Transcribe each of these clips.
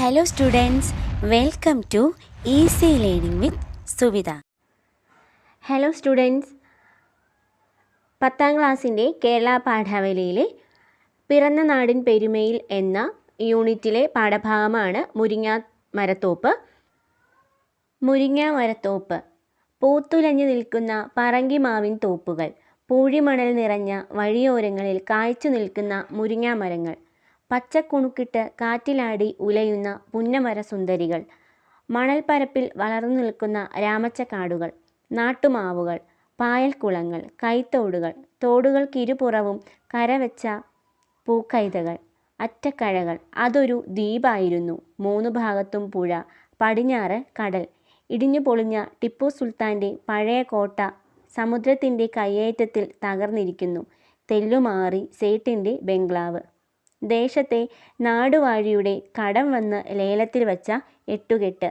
Hello students welcome to easy learning with Suvitha hello students പത്താം ക്ലാസ്സിന്റെ കേരള പാഠാവലിയിലെ പിറന്ന നാടിൻ പെരുമയിൽ എന്ന യൂണിറ്റിലെ പാഠഭാഗമാണ് മുരിങ്ങ മരത്തോപ്പ്. മുരിങ്ങ മരത്തോപ്പ്. പൂത്തുലഞ്ഞു നിൽക്കുന്ന പറങ്കിമാവിൻ തോപ്പുകൾ പൂഴിമണൽ നിറഞ്ഞ വഴിയോരങ്ങളിൽ കായ്ച്ചു നിൽക്കുന്ന മുരിങ്ങാ മരങ്ങൾ പച്ചക്കുണുക്കിട്ട് കാറ്റിലാടി ഉലയുന്ന പുന്നമരസുന്ദരികൾ മണൽപ്പരപ്പിൽ വളർന്നു നിൽക്കുന്ന രാമച്ചക്കാടുകൾ നാട്ടുമാവുകൾ പായൽക്കുളങ്ങൾ കൈത്തോടുകൾ തോടുകൾക്കിരുപുറവും കരവെച്ച പൂക്കൈതകൾ അറ്റക്കഴകൾ. അതൊരു ദ്വീപായിരുന്നു. മൂന്ന് ഭാഗത്തും പുഴ പടിഞ്ഞാറ് കടൽ. ഇടിഞ്ഞു പൊളിഞ്ഞ ടിപ്പു സുൽത്താന്റെ പഴയ കോട്ട സമുദ്രത്തിന്റെ കയ്യേറ്റത്തിൽ തകർന്നിരിക്കുന്നു. തെല്ലുമാറി സേട്ടിന്റെ ബംഗ്ലാവ്. ദേശത്തെ നാടുവാഴിയുടെ കടം വന്ന് ലേലത്തിൽ വച്ച എട്ടുകെട്ട്.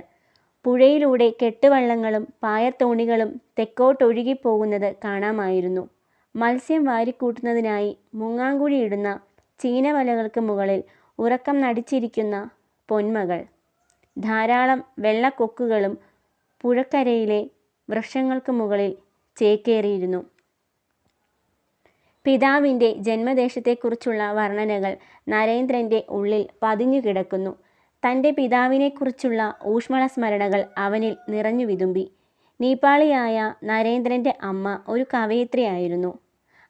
പുഴയിലൂടെ കെട്ടുവള്ളങ്ങളും പായത്തോണികളും തെക്കോട്ടൊഴുകിപ്പോകുന്നത് കാണാമായിരുന്നു. മത്സ്യം വാരിക്കൂട്ടുന്നതിനായി മുങ്ങാങ്കുഴിയിടുന്ന ചീനവലകൾക്ക് മുകളിൽ ഉറക്കം നടിച്ചിരിക്കുന്ന പൊന്മകൾ. ധാരാളം വെള്ളക്കൊക്കുകളും പുഴക്കരയിലെ വൃക്ഷങ്ങൾക്ക് മുകളിൽ ചേക്കേറിയിരുന്നു. പിതാവിന്റെ ജന്മദേശത്തെക്കുറിച്ചുള്ള വർണനകൾ നരേന്ദ്രന്റെ ഉള്ളിൽ പതിഞ്ഞു കിടക്കുന്നു. തന്റെ പിതാവിനെക്കുറിച്ചുള്ള ഊഷ്മള സ്മരണകൾ അവനിൽ നിറഞ്ഞു വിതുമ്പി. നേപ്പാളിയായ നരേന്ദ്രന്റെ അമ്മ ഒരു കവയിത്രിയായിരുന്നു.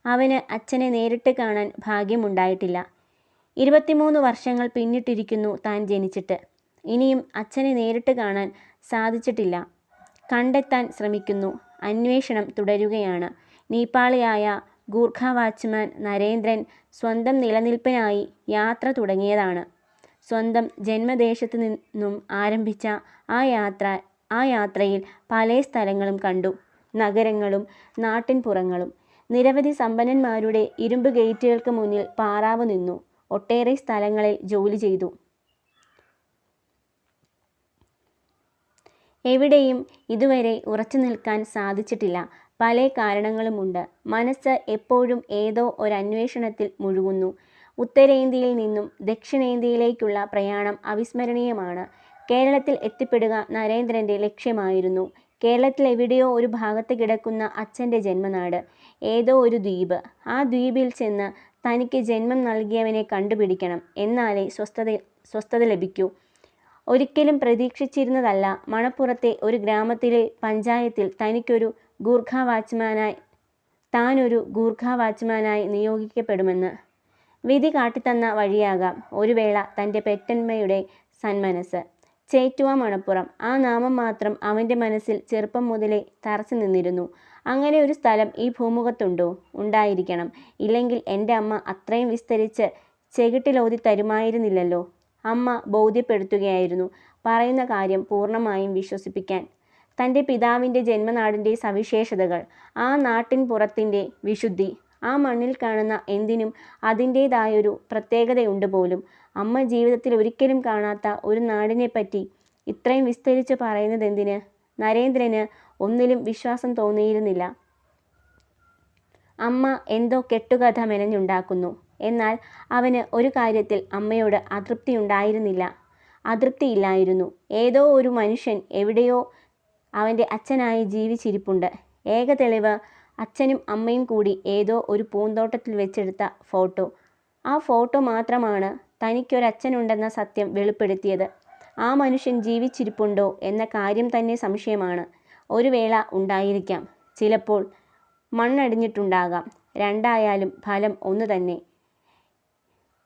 അവന് അച്ഛനെ നേരിട്ട് കാണാൻ ഭാഗ്യമുണ്ടായിട്ടില്ല. ഇരുപത്തിമൂന്ന് വർഷങ്ങൾ പിന്നിട്ടിരിക്കുന്നു താൻ ജനിച്ചിട്ട്. ഇനിയും അച്ഛനെ നേരിട്ട് കാണാൻ സാധിച്ചിട്ടില്ല. കണ്ടെത്താൻ ശ്രമിക്കുന്നു. അന്വേഷണം തുടരുകയാണ്. നേപ്പാളിയായ ഗൂർഖ വാച്ച്മാൻ നരേന്ദ്രൻ സ്വന്തം നിലനിൽപ്പിനായി യാത്ര തുടങ്ങിയതാണ്. സ്വന്തം ജന്മദേശത്ത് നിന്നും ആരംഭിച്ച ആ യാത്ര ആ യാത്രയിൽ പല സ്ഥലങ്ങളും കണ്ടു. നഗരങ്ങളും നാട്ടിൻപുറങ്ങളും. നിരവധി സമ്പന്നന്മാരുടെ ഇരുമ്പ് ഗേറ്റുകൾക്ക് മുന്നിൽ പാറാവ് നിന്നു. ഒട്ടേറെ സ്ഥലങ്ങളിൽ ജോലി ചെയ്തു. എവിടെയും ഇതുവരെ ഉറച്ചു നിൽക്കാൻ സാധിച്ചിട്ടില്ല. പല കാരണങ്ങളുമുണ്ട്. മനസ്സ് എപ്പോഴും ഏതോ ഒരു അന്വേഷണത്തിൽ മുഴുകുന്നു. ഉത്തരേന്ത്യയിൽ നിന്നും ദക്ഷിണേന്ത്യയിലേക്കുള്ള പ്രയാണം അവിസ്മരണീയമാണ്. കേരളത്തിൽ എത്തിപ്പെടുക നരേന്ദ്രന്റെ ലക്ഷ്യമായിരുന്നു. കേരളത്തിൽ എവിടെയോ ഒരു ഭാഗത്ത് കിടക്കുന്ന അച്ഛന്റെ ജന്മനാട് ഏതോ ഒരു ദ്വീപ്. ആ ദ്വീപിൽ ചെന്ന് തനിക്ക് ജന്മം നൽകിയവനെ കണ്ടുപിടിക്കണം എന്നാലേ സ്വസ്ഥത സ്വസ്ഥത ലഭിക്കൂ. ഒരിക്കലും പ്രതീക്ഷിച്ചിരുന്നതല്ല. മണപ്പുറത്തെ ഒരു ഗ്രാമത്തിലെ പഞ്ചായത്തിൽ തനിക്കൊരു ഗൂർഖ വാച്ച്മാനായി താനൊരു ഗൂർഖ വാച്ച്മാനായി നിയോഗിക്കപ്പെടുമെന്ന് വിധി കാട്ടിത്തന്ന വഴിയാകാം ഒരു വേള തന്റെ പെറ്റന്മയുടെ സന്മനസ് ചേറ്റുവ മണപ്പുറം. ആ നാമം മാത്രം അവന്റെ മനസ്സിൽ ചെറുപ്പം മുതലേ തറച്ചു നിന്നിരുന്നു. അങ്ങനെ ഒരു സ്ഥലം ഈ ഭൂമുഖത്തുണ്ടോ? ഉണ്ടായിരിക്കണം. ഇല്ലെങ്കിൽ എന്റെ അമ്മ അത്രയും വിസ്തരിച്ച് ചെകിട്ടിലോതി തരുമായിരുന്നില്ലല്ലോ. അമ്മ ബോധ്യപ്പെടുത്തുകയായിരുന്നു. പറയുന്ന കാര്യം പൂർണമായും വിശ്വസിപ്പിക്കാൻ തന്റെ പിതാവിന്റെ ജന്മനാടിന്റെ സവിശേഷതകൾ ആ നാട്ടിൻ പുറത്തിന്റെ വിശുദ്ധി ആ മണ്ണിൽ കാണുന്ന എന്തിനും അതിന്റേതായൊരു പ്രത്യേകതയുണ്ട് പോലും അമ്മ ജീവിതത്തിൽ ഒരിക്കലും കാണാത്ത ഒരു നാടിനെപ്പറ്റി ഇത്രയും വിസ്തരിച്ച് പറയുന്നത് എന്തിന് നരേന്ദ്രന് ഒന്നിലും വിശ്വാസം തോന്നിയിരുന്നില്ല. അമ്മ എന്തോ കെട്ടുകഥ മെനഞ്ഞുണ്ടാക്കുന്നു. എന്നാൽ അവന് ഒരു കാര്യത്തിൽ അമ്മയോട് അതൃപ്തി ഉണ്ടായിരുന്നില്ല അതൃപ്തിയില്ലായിരുന്നു. ഏതോ ഒരു മനുഷ്യൻ എവിടെയോ അവന്റെ അച്ഛനായി ജീവിച്ചിരിപ്പുണ്ട്. ഏക തെളിവ് അച്ഛനും അമ്മയും കൂടി ഏതോ ഒരു പൂന്തോട്ടത്തിൽ വെച്ചെടുത്ത ഫോട്ടോ. ആ ഫോട്ടോ മാത്രമാണ് തനിക്കൊരച്ഛനുണ്ടെന്ന സത്യം വെളിപ്പെടുത്തിയത്. ആ മനുഷ്യൻ ജീവിച്ചിരിപ്പുണ്ടോ എന്ന കാര്യം തന്നെ സംശയമാണ്. ഒരു വേള ഉണ്ടായിരിക്കാം. ചിലപ്പോൾ മണ്ണടിഞ്ഞിട്ടുണ്ടാകാം. രണ്ടായാലും ഫലം ഒന്ന് തന്നെ.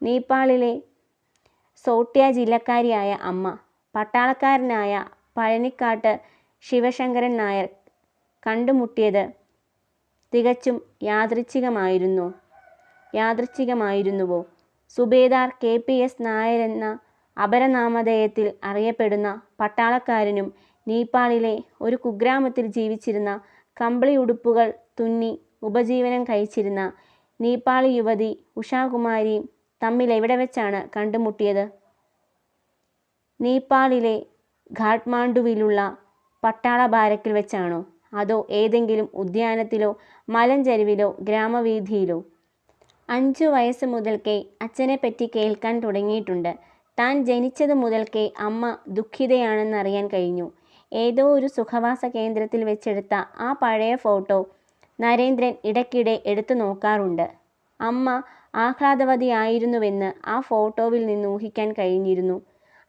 നേപ്പാളിലെ സോട്ട്യ ജില്ലക്കാരിയായ അമ്മ പട്ടാളക്കാരനായ പഴനിക്കാട്ട് ശിവശങ്കരൻ നായർ കണ്ടുമുട്ടിയത് തികച്ചും യാദൃച്ഛികമായിരുന്നു. യാദൃച്ഛികമായിരുന്നുവോ? സുബേദാർ കെ. പി. എസ്. നായരെന്ന അപരനാമധേയത്തിൽ അറിയപ്പെടുന്ന പട്ടാളക്കാരനും നേപ്പാളിലെ ഒരു കുഗ്രാമത്തിൽ ജീവിച്ചിരുന്ന കമ്പിളി ഉടുപ്പുകൾ തുന്നി ഉപജീവനം കഴിച്ചിരുന്ന നേപ്പാളി യുവതി ഉഷാകുമാരിയും തമ്മിൽ എവിടെ വെച്ചാണ് കണ്ടുമുട്ടിയത്? നേപ്പാളിലെ ഘാട്ട്മാണ്ഡുവിലുള്ള പട്ടാള ബാരക്കിൽ വെച്ചാണോ അതോ ഏതെങ്കിലും ഉദ്യാനത്തിലോ മലഞ്ചരിവിലോ ഗ്രാമവീഥിയിലോ അഞ്ചു വയസ്സ് മുതൽക്കേ അച്ഛനെപ്പറ്റി കേൾക്കാൻ തുടങ്ങിയിട്ടുണ്ട് താൻ ജനിച്ചത് മുതൽക്കേ അമ്മ ദുഃഖിതയാണെന്നറിയാൻ കഴിഞ്ഞു. ഏതോ ഒരു സുഖവാസ കേന്ദ്രത്തിൽ വെച്ചെടുത്ത ആ പഴയ ഫോട്ടോ നരേന്ദ്രൻ ഇടയ്ക്കിടെ എടുത്തു നോക്കാറുണ്ട്. അമ്മ ആഹ്ലാദവതിയായിരുന്നുവെന്ന് ആ ഫോട്ടോവിൽ നിന്ന് ഊഹിക്കാൻ കഴിഞ്ഞിരുന്നു.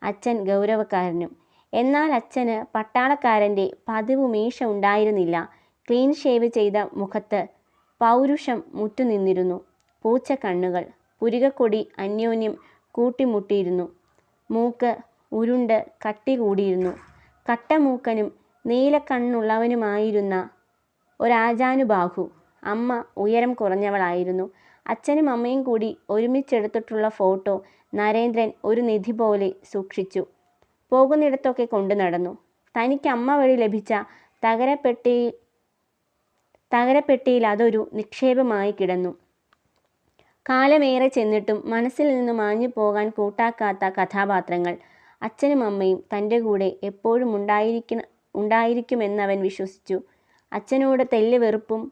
അച്ഛൻ ഗൗരവക്കാരനും. എന്നാൽ അച്ഛന് പട്ടാളക്കാരന്റെ പതിവ് മീശ ഉണ്ടായിരുന്നില്ല. ക്ലീൻ ഷേവ് ചെയ്ത മുഖത്ത് പൗരുഷം മുറ്റുനിന്നിരുന്നു. പൂച്ച കണ്ണുകൾ പുരികക്കൊടി അന്യോന്യം കൂട്ടിമുട്ടിയിരുന്നു. മൂക്ക് ഉരുണ്ട് കട്ടി കട്ടികൂടിയിരുന്നു. കട്ടമൂക്കനും നീലക്കണ്ണുള്ളവനുമായിരുന്ന ഒരാജാനുബാഹു. അമ്മ ഉയരം കുറഞ്ഞവളായിരുന്നു. അച്ഛനും അമ്മയും കൂടി ഒരുമിച്ചെടുത്തിട്ടുള്ള ഫോട്ടോ നരേന്ദ്രൻ ഒരു നിധി പോലെ സൂക്ഷിച്ചു. പോകുന്നിടത്തൊക്കെ കൊണ്ടു നടന്നു തനിക്ക് അമ്മ വഴി ലഭിച്ച തകരപ്പെട്ടി തകരപ്പെട്ടിയിൽ അതൊരു നിക്ഷേപമായി കിടന്നു. കാലമേറെ ചെന്നിട്ടും മനസ്സിൽ നിന്ന് മാഞ്ഞു പോകാൻ കൂട്ടാക്കാത്ത കഥാപാത്രങ്ങൾ. അച്ഛനും അമ്മയും തന്റെ കൂടെ എപ്പോഴും ഉണ്ടായിരിക്കണ ഉണ്ടായിരിക്കുമെന്നവൻ വിശ്വസിച്ചു. അച്ഛനോട് തെല്ല് വെറുപ്പും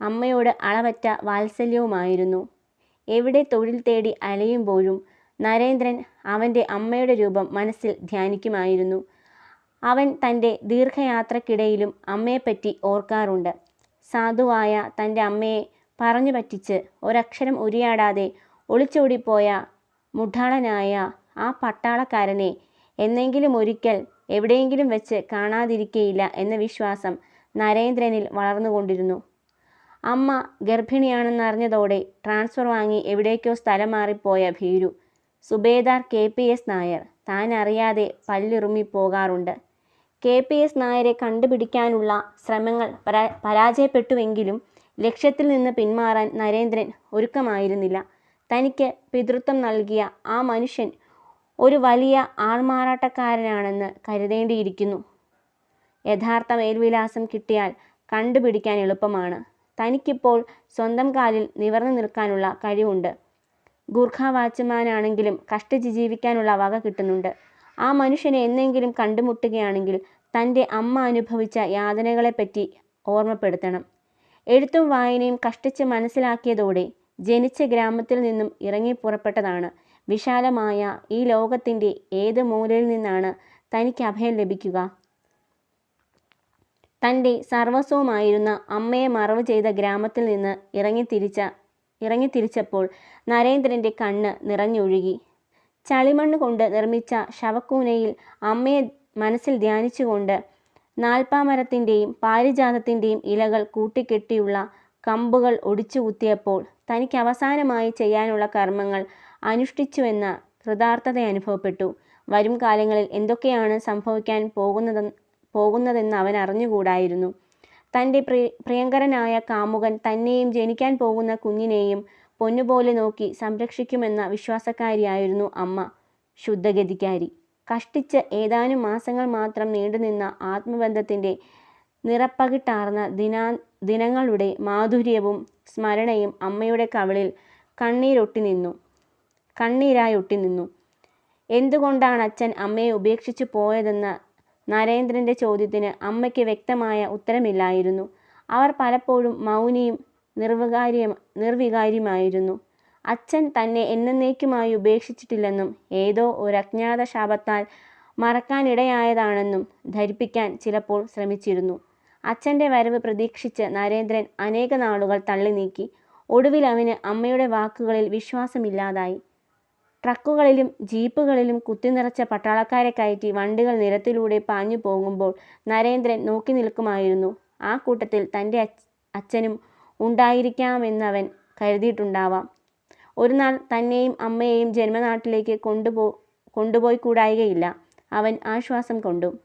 അമ്മയോട് അളവറ്റ വാത്സല്യവുമായിരുന്നു. എവിടെ തൊഴിൽ തേടി അലയുമ്പോഴും നരേന്ദ്രൻ അവന്റെ അമ്മയുടെ രൂപം മനസ്സിൽ ധ്യാനിക്കുമായിരുന്നു. അവൻ തന്റെ ദീർഘയാത്രക്കിടയിലും അമ്മയെപ്പറ്റി ഓർക്കാറുണ്ട്. സാധുവായ തന്റെ അമ്മയെ പറഞ്ഞു പറ്റിച്ച് ഒരക്ഷരം ഉരിയാടാതെ ഒളിച്ചോടിപ്പോയ മുഠാളനായ ആ പട്ടാളക്കാരനെ എന്നെങ്കിലും ഒരിക്കൽ എവിടെയെങ്കിലും വെച്ച് കാണാതിരിക്കയില്ല എന്ന വിശ്വാസം നരേന്ദ്രനിൽ വളർന്നുകൊണ്ടിരുന്നു. അമ്മ ഗർഭിണിയാണെന്നറിഞ്ഞതോടെ ട്രാൻസ്ഫർ വാങ്ങി എവിടേക്കോ സ്ഥലം മാറിപ്പോയ ഭീരു. സുബേദാർ കെ. പി. എസ്. നായർ താൻ അറിയാതെ പല്ലിറുമ്മിപ്പോകാറുണ്ട്. കെ. പി. എസ്. നായരെ കണ്ടുപിടിക്കാനുള്ള ശ്രമങ്ങൾ പരാ പരാജയപ്പെട്ടുവെങ്കിലും ലക്ഷ്യത്തിൽ നിന്ന് പിന്മാറാൻ നരേന്ദ്രൻ ഒരുക്കമായിരുന്നില്ല. തനിക്ക് പിതൃത്വം നൽകിയ ആ മനുഷ്യൻ ഒരു വലിയ ആൾമാറാട്ടക്കാരനാണെന്ന് കരുതേണ്ടിയിരിക്കുന്നു. യഥാർത്ഥ മേൽവിലാസം കിട്ടിയാൽ കണ്ടുപിടിക്കാൻ എളുപ്പമാണ്. തനിക്കിപ്പോൾ സ്വന്തം കാലിൽ നിവർന്നു നിൽക്കാനുള്ള കഴിവുണ്ട്. ഗൂർഖാ വാച്ച്മാനാണെങ്കിലും കഷ്ടിച്ച് ജീവിക്കാനുള്ള വക കിട്ടുന്നുണ്ട്. ആ മനുഷ്യനെ എന്നെങ്കിലും കണ്ടുമുട്ടുകയാണെങ്കിൽ തന്റെ അമ്മ അനുഭവിച്ച യാതനകളെപ്പറ്റി ഓർമ്മപ്പെടുത്തണം. എഴുത്തും വായനയും കഷ്ടിച്ച് മനസ്സിലാക്കിയതോടെ ജനിച്ച ഗ്രാമത്തിൽ നിന്നും ഇറങ്ങി പുറപ്പെട്ടതാണ് വിശാലമായ ഈ ലോകത്തിന്റെ ഏത് മൂലയിൽ നിന്നാണ് തനിക്ക് അഭയം ലഭിക്കുക? തന്റെ സർവസ്വമായിരുന്ന അമ്മയെ മറവ് ചെയ്ത ഗ്രാമത്തിൽ നിന്ന് ഇറങ്ങിത്തിരിച്ചപ്പോൾ നരേന്ദ്രന്റെ കണ്ണ് നിറഞ്ഞൊഴുകി. ചളിമണ്ണ് കൊണ്ട് നിർമ്മിച്ച ശവക്കൂനയിൽ അമ്മയെ മനസ്സിൽ ധ്യാനിച്ചുകൊണ്ട് നാൽപ്പാമരത്തിന്റെയും പാരിജാതത്തിന്റെയും ഇലകൾ കൂട്ടിക്കെട്ടിയുള്ള കമ്പുകൾ ഒടിച്ചു കുത്തിയപ്പോൾ തനിക്ക് അവസാനമായി ചെയ്യാനുള്ള കർമ്മങ്ങൾ അനുഷ്ഠിച്ചുവെന്ന കൃതാർത്ഥത അനുഭവപ്പെട്ടു വരും കാലങ്ങളിൽ എന്തൊക്കെയാണ് സംഭവിക്കാൻ പോകുന്നതെന്നവനറിഞ്ഞുകൂടായിരുന്നു. തന്റെ പ്രിയങ്കരനായ കാമുകൻ തന്നെയും ജനിക്കാൻ പോകുന്ന കുഞ്ഞിനെയും പൊന്നുപോലെ നോക്കി സംരക്ഷിക്കുമെന്ന വിശ്വാസക്കാരിയായിരുന്നു അമ്മ. ശുദ്ധഗതിക്കാരി. കഷ്ടിച്ച് ഏതാനും മാസങ്ങൾ മാത്രം നീണ്ടുനിന്ന ആത്മബന്ധത്തിന്റെ നിറപ്പകിട്ടാർന്ന ദിനാ ദിനങ്ങളുടെ മാധുര്യവും സ്മരണയും അമ്മയുടെ കവളിൽ കണ്ണീരൊട്ടി നിന്നു കണ്ണീരായി ഒട്ടി നിന്നു എന്തുകൊണ്ടാണ് അച്ഛൻ അമ്മയെ ഉപേക്ഷിച്ചു പോയതെന്ന നരേന്ദ്രന്റെ ചോദ്യത്തിന് അമ്മയ്ക്ക് വ്യക്തമായ ഉത്തരമില്ലായിരുന്നു. അവർ പലപ്പോഴും മൗനിയും നിർവികാരിയുമായിരുന്നു. അച്ഛൻ തന്നെ എന്നെന്നേക്കുമായി ഉപേക്ഷിച്ചിട്ടില്ലെന്നും ഏതോ ഒരു അജ്ഞാത ശാപത്താൽ മറക്കാനിടയായതാണെന്നും ധരിപ്പിക്കാൻ ചിലപ്പോൾ ശ്രമിച്ചിരുന്നു. അച്ഛന്റെ വരവ് പ്രതീക്ഷിച്ച് നരേന്ദ്രൻ നീക്കി, ഒടുവിൽ ഒടുവിലവന് അമ്മയുടെ വാക്കുകളിൽ വിശ്വാസമില്ലാതായി. ട്രക്കുകളിലും ജീപ്പുകളിലും കുത്തിനിറച്ച പട്ടാളക്കാരെ കയറ്റി വണ്ടികൾ നിരത്തിലൂടെ പാഞ്ഞു പോകുമ്പോൾ നരേന്ദ്രൻ നോക്കി നിൽക്കുമായിരുന്നു ആ കൂട്ടത്തിൽ തന്റെ അച്ഛനും ഉണ്ടായിരിക്കാമെന്നവൻ കരുതിയിട്ടുണ്ടാവാം. ഒരു നാൾ തന്നെയും അമ്മയെയും ജന്മനാട്ടിലേക്ക് കൊണ്ടുപോ കൊണ്ടുപോയി കൂടായികയില്ല അവൻ ആശ്വാസം കൊണ്ടു.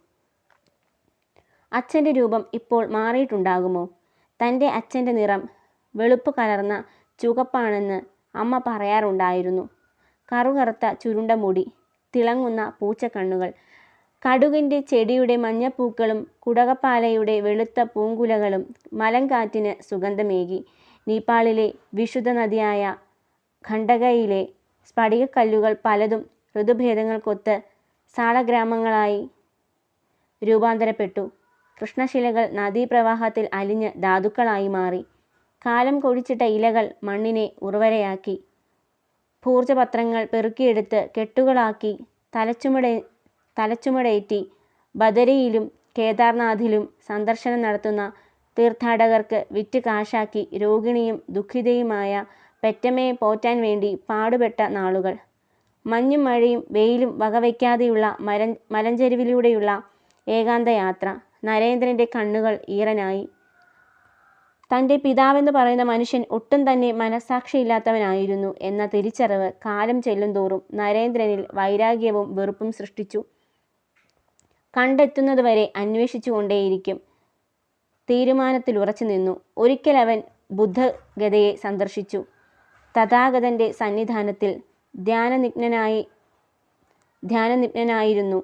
അച്ഛന്റെ രൂപം ഇപ്പോൾ മാറിയിട്ടുണ്ടാകുമോ? തന്റെ അച്ഛന്റെ നിറം വെളുപ്പ് കലർന്ന ചുകപ്പാണെന്ന് അമ്മ പറയാറുണ്ടായിരുന്നു. കറുകറുത്ത ചുരുണ്ട മുടി. തിളങ്ങുന്ന പൂച്ചക്കണ്ണുകൾ. കടുകിന്റെ ചെടിയുടെ മഞ്ഞപ്പൂക്കളും കുടകപ്പാലയുടെ വെളുത്ത പൂങ്കുലകളും മലങ്കാറ്റിന് സുഗന്ധമേകി. നേപ്പാളിലെ വിശുദ്ധ നദിയായ ഖണ്ഡകയിലെ സ്ഫടികക്കല്ലുകൾ പലതും ഋതുഭേദങ്ങൾക്കൊത്ത് സാളഗ്രാമങ്ങളായി രൂപാന്തരപ്പെട്ടു. കൃഷ്ണശിലകൾ നദീപ്രവാഹത്തിൽ അലിഞ്ഞ് ധാതുക്കളായി മാറി. കാലം കൊഴിച്ചിട്ട ഇലകൾ മണ്ണിനെ ഉർവരയാക്കി. ഭൂർജപത്രങ്ങൾ പെറുക്കിയെടുത്ത് കെട്ടുകളാക്കി തലച്ചുമട തലച്ചുമടേറ്റി ബദരിയിലും കേദാർനാഥിലും സന്ദർശനം നടത്തുന്ന തീർത്ഥാടകർക്ക് വിറ്റ് കാശാക്കി രോഗിണിയും ദുഃഖിതയുമായ പെറ്റമ്മയെ പോറ്റാൻ വേണ്ടി പാടുപെട്ട നാളുകൾ. മഞ്ഞും മഴയും വെയിലും വകവയ്ക്കാതെയുള്ള മരൻ മലഞ്ചരിവിലൂടെയുള്ള ഏകാന്തയാത്ര. നരേന്ദ്രന്റെ കണ്ണുകൾ ഈറനായി. തന്റെ പിതാവെന്ന് പറയുന്ന മനുഷ്യൻ ഒട്ടും തന്നെ മനസ്സാക്ഷിയില്ലാത്തവനായിരുന്നു എന്ന തിരിച്ചറിവ് കാലം ചെല്ലുന്തോറും നരേന്ദ്രനിൽ വൈരാഗ്യവും വെറുപ്പും സൃഷ്ടിച്ചു. കണ്ടെത്തുന്നതുവരെ അന്വേഷിച്ചുകൊണ്ടേയിരിക്കും. തീരുമാനത്തിൽ ഉറച്ചു നിന്നു. ഒരിക്കലവൻ ബുദ്ധഗതയെ സന്ദർശിച്ചു. തഥാഗതന്റെ സന്നിധാനത്തിൽ ധ്യാനനിഗ്നായി ധ്യാനനിഗ്നായിരുന്നു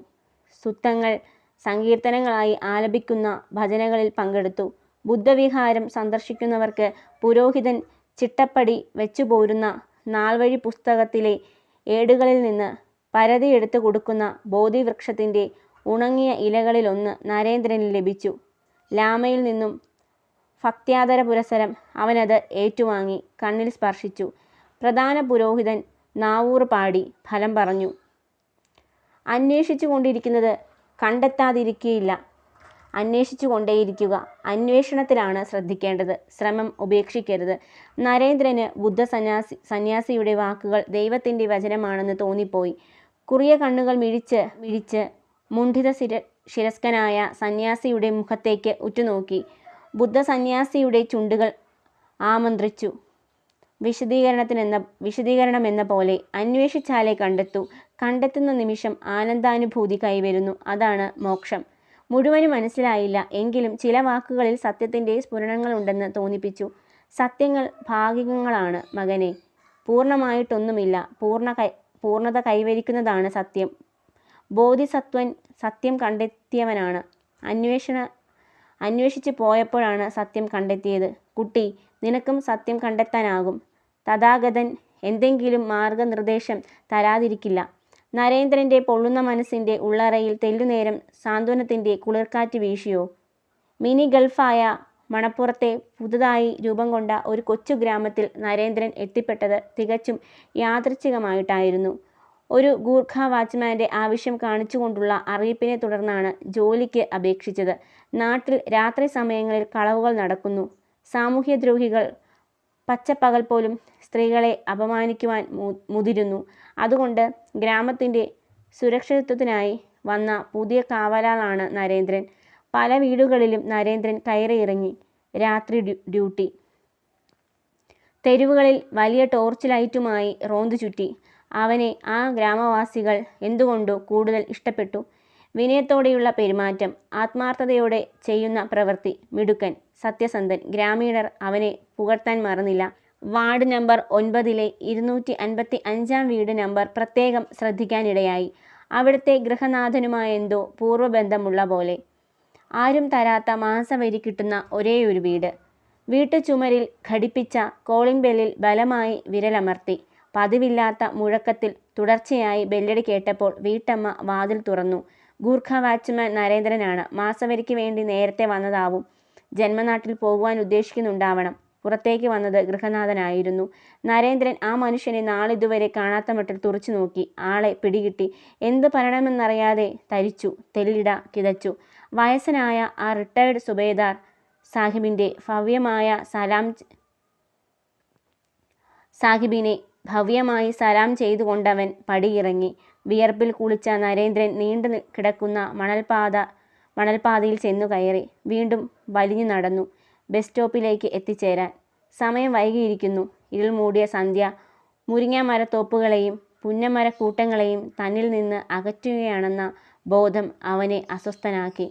സുത്തങ്ങൾ സങ്കീർത്തനങ്ങളായി ആലപിക്കുന്ന ഭജനകളിൽ പങ്കെടുത്തു. ബുദ്ധവിഹാരം സന്ദർശിക്കുന്നവർക്ക് പുരോഹിതൻ ചിട്ടപ്പടി വെച്ചുപോരുന്ന നാൾവഴി പുസ്തകത്തിലെ ഏടുകളിൽ നിന്ന് പരതിയെടുത്ത് കൊടുക്കുന്ന ബോധിവൃക്ഷത്തിന്റെ ഉണങ്ങിയ ഇലകളിലൊന്ന് നരേന്ദ്രന് ലഭിച്ചു. ലാമയിൽ നിന്നും ഭക്ത്യാദരപുരസ്സരം അവനത് ഏറ്റുവാങ്ങി കണ്ണിൽ സ്പർശിച്ചു. പ്രധാന പുരോഹിതൻ നാവൂർ പാടി ഫലം പറഞ്ഞു. അന്വേഷിച്ചുകൊണ്ടിരിക്കുന്നത് കണ്ടെത്താതിരിക്കയില്ല. അന്വേഷിച്ചുകൊണ്ടേയിരിക്കുക. അന്വേഷണത്തിലാണ് ശ്രദ്ധിക്കേണ്ടത്. ശ്രമം ഉപേക്ഷിക്കരുത്. നരേന്ദ്രന് ബുദ്ധ സന്യാസി സന്യാസിയുടെ വാക്കുകൾ ദൈവത്തിന്റെ വചനമാണെന്ന് തോന്നിപ്പോയി. കുറിയ കണ്ണുകൾ മിഴിച്ച് മിഴിച്ച് മുണ്ഠിത ശിര ശിരസ്കനായ സന്യാസിയുടെ മുഖത്തേക്ക് ഉറ്റുനോക്കി. ബുദ്ധ സന്യാസിയുടെ ചുണ്ടുകൾ ആമന്ത്രിച്ചു. വിശദീകരണത്തിനെന്ന വിശദീകരണമെന്നപോലെ "അന്വേഷിച്ചാലേ കണ്ടെത്തൂ. കണ്ടെത്തുന്ന നിമിഷം ആനന്ദാനുഭൂതി കൈവരുന്നു. അതാണ് മോക്ഷം. " മുഴുവനും മനസ്സിലായില്ല. എങ്കിലും ചില വാക്കുകളിൽ സത്യത്തിന്റെ സ്ഫുരണങ്ങളുണ്ടെന്ന് തോന്നിപ്പിച്ചു. "സത്യങ്ങൾ ഭാഗികങ്ങളാണ് മകനെ പൂർണമായിട്ടൊന്നുമില്ല. പൂർണ കൈ പൂർണത കൈവരിക്കുന്നതാണ് സത്യം. ബോധിസത്വൻ സത്യം കണ്ടെത്തിയവനാണ്. അന്വേഷണ അന്വേഷിച്ച് പോയപ്പോഴാണ് സത്യം കണ്ടെത്തിയത്. കുട്ടി നിനക്കും സത്യം കണ്ടെത്താനാകും. തഥാഗതൻ എന്തെങ്കിലും മാർഗനിർദ്ദേശം തരാതിരിക്കില്ല. " നരേന്ദ്രന്റെ പൊള്ളുന്ന മനസ്സിന്റെ ഉള്ളറയിൽ തെല്ലുനേരം സാന്ത്വനത്തിന്റെ കുളിർക്കാറ്റ് വീശിയോ? മിനി ഗൾഫായ മണപ്പുറത്തെ പുതുതായി രൂപം കൊണ്ട ഒരു കൊച്ചു ഗ്രാമത്തിൽ നരേന്ദ്രൻ എത്തിപ്പെട്ടത് തികച്ചും യാദൃച്ഛികമായിട്ടായിരുന്നു. ഒരു ഗൂർഖ വാച്ച്മാന്റെ ആവശ്യം കാണിച്ചുകൊണ്ടുള്ള അറിയിപ്പിനെ തുടർന്നാണ് ജോലിക്ക് അപേക്ഷിച്ചത്. നാട്ടിൽ രാത്രി സമയങ്ങളിൽ കളവുകൾ നടക്കുന്നു. സാമൂഹ്യദ്രോഹികൾ പച്ചപ്പകൽ പോലും സ്ത്രീകളെ അപമാനിക്കുവാൻ മുതിരുന്നു. അതുകൊണ്ട് ഗ്രാമത്തിന്റെ സുരക്ഷിതത്വത്തിനായി വന്ന പുതിയ കാവലാളാണ് നരേന്ദ്രൻ. പല വീടുകളിലും നരേന്ദ്രൻ കയറിയിറങ്ങി. രാത്രി ഡ്യൂട്ടി. തെരുവുകളിൽ വലിയ ടോർച്ച് ലൈറ്റുമായി റോന്തു ചുറ്റി അവനെ ആ ഗ്രാമവാസികൾ എന്തുകൊണ്ടോ കൂടുതൽ ഇഷ്ടപ്പെട്ടു. വിനയത്തോടെയുള്ള പെരുമാറ്റം. ആത്മാർത്ഥതയോടെ ചെയ്യുന്ന പ്രവൃത്തി. മിടുക്കൻ. സത്യസന്ധൻ. ഗ്രാമീണർ അവനെ പുകഴ്ത്താൻ മറന്നില്ല. വാർഡ് നമ്പർ ഒൻപതിലെ ഇരുന്നൂറ്റി അൻപത്തി അഞ്ചാം വീട് നമ്പർ പ്രത്യേകം ശ്രദ്ധിക്കാനിടയായി. അവിടുത്തെ ഗൃഹനാഥനുമായെന്തോ പൂർവബന്ധമുള്ള പോലെ ആരും തരാത്ത മാസവരി കിട്ടുന്ന ഒരേയൊരു വീട്. വീട്ടു ചുമരിൽ ഘടിപ്പിച്ച കോളിംഗ് ബെല്ലിൽ ബലമായി വിരലമർത്തി. പതിവില്ലാത്ത മുഴക്കത്തിൽ തുടർച്ചയായി ബെല്ലടി കേട്ടപ്പോൾ വീട്ടമ്മ വാതിൽ തുറന്നു. ഗൂർഖ വാച്ച്മാൻ നരേന്ദ്രനാണ്. മാസവരിക്ക് വേണ്ടി നേരത്തെ വന്നതാവും. ജന്മനാട്ടിൽ പോകുവാനുദ്ദേശിക്കുന്നുണ്ടാവണം. പുറത്തേക്ക് വന്നത് ഗൃഹനാഥനായിരുന്നു. നരേന്ദ്രൻ ആ മനുഷ്യനെ നാളിതുവരെ കാണാത്ത മട്ടിൽ തുറച്ചു നോക്കി ആളെ പിടികിട്ടി. എന്ത് പറയണമെന്നറിയാതെ തരിച്ചു. തെല്ലിട കിതച്ചു. വയസ്സനായ ആ റിട്ടയർഡ് സുബേദാർ സാഹിബിന്റെ ഭവ്യമായ സലാം സാഹിബിനെ ഭവ്യമായി സലാം ചെയ്തുകൊണ്ടവൻ പടിയിറങ്ങി. വിയർപ്പിൽ കുളിച്ച നരേന്ദ്രൻ നീണ്ടു കിടക്കുന്ന മണൽപാത മണൽപാതയിൽ ചെന്നു കയറി വീണ്ടും വലിഞ്ഞു നടന്നു. ബസ് സ്റ്റോപ്പിലേക്ക് എത്തിച്ചേരാൻ. സമയം വൈകിയിരിക്കുന്നു. ഇരുൾ മൂടിയ സന്ധ്യ മുരിങ്ങാമരത്തോപ്പുകളെയും പുന്നമരക്കൂട്ടങ്ങളെയും തന്നിൽ നിന്ന് അകറ്റുകയാണെന്ന ബോധം അവനെ അസ്വസ്ഥനാക്കി.